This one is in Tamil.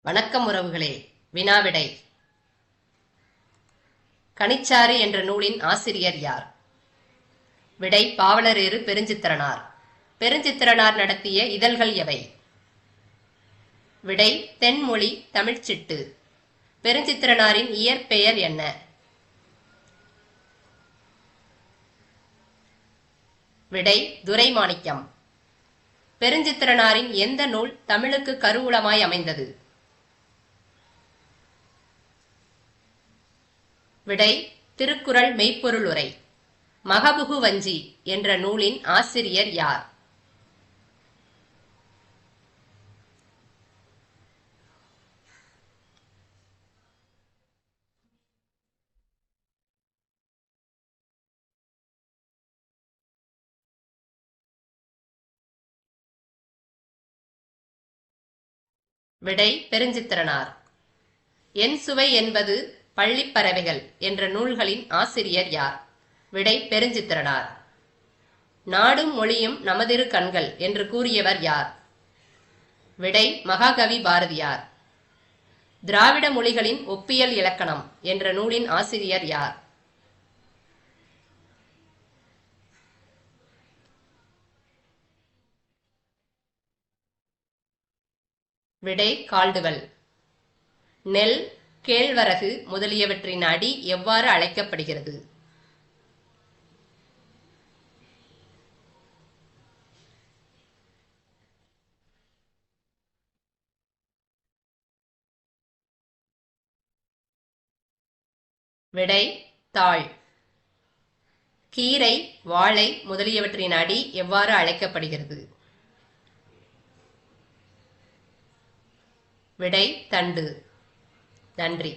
வணக்கம் உறவுகளே. வினாவிடை. கனிச்சாறு என்ற நூலின் ஆசிரியர் யார்? விடை பாவலரேறு பெருஞ்சித்திரனார். பெருஞ்சித்திரனார் நடத்திய இதழ்கள் எவை? விடை தென்மொழி தமிழ்ச்சிட்டு. பெருஞ்சித்திரனாரின் இயற்பெயர் என்ன? விடை துரைமாணிக்கம். பெருஞ்சித்திரனாரின் எந்த நூல் தமிழுக்கு கருவூலமாய் அமைந்தது? விடை திருக்குறள் மெய்ப்பொருள் உரை மகபுகு வஞ்சி என்ற நூலின் ஆசிரியர் யார்? விடை பெருஞ்சித்திரனார். என் சுவை என்பது பள்ளிப்பறவைகள் என்ற நூல்களின் ஆசிரியர் யார்? விடை பெருஞ்சித்திரனார். நாடும் மொழியும் நமதிரு கண்கள் என்று கூறியவர் யார்? விடை மகாகவி பாரதியார். திராவிட மொழிகளின் ஒப்பியல் இலக்கணம் என்ற நூலின் ஆசிரியர் யார்? விடை கால்டுவல் நெல் கேழ்வரகு முதலியவற்றின் அடி எவ்வாறு அழைக்கப்படுகிறது? விடை தாழ் கீரை வாழை முதலியவற்றின் அடி எவ்வாறு அழைக்கப்படுகிறது? விடை தண்டு. நன்றி.